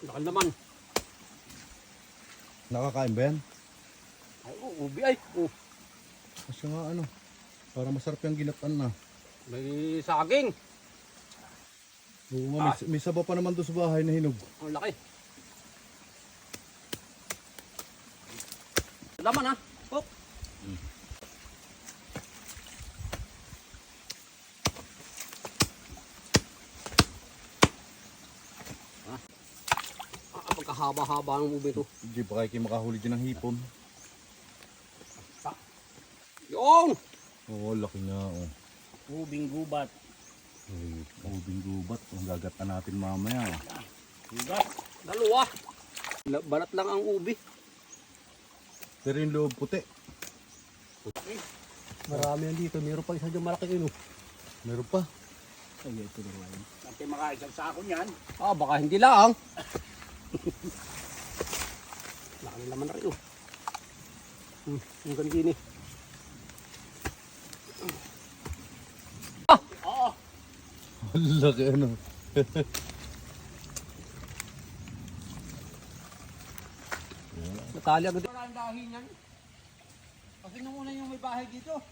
Laki naman. Nakakain ba yan? Ay, oh, ubi ay. Oh, Kasi nga ano, para masarap yung ginatan na. may saging. Oo nga, may, may sabaw pa naman doon sa bahay na hinog. Ang laki. Laman ha. Oh. Ah, pagkahaba-haba ng ubi to. Hindi pa kayo makahuli dyan ng hipon. Yung! Oo, laki nga oh. Ubing gubat. Ay, ubing gubat. Ang gagatan natin mamaya. oh. Gubat. Dalawa. La- Balat lang ang ubi. Pero yung loob puti. Marami yan dito. Meron pa isa dyan malaki yun. oh. Meron pa. Ay, ito na yun. Natin makaisang sako niyan. Ah, baka hindi lang. Laki naman na rin oh. Hmm, yung kanini. Oo. Ang laki ano. Natali agad. Wala ang dahi niyan. Kasi nung una yung may bahay dito.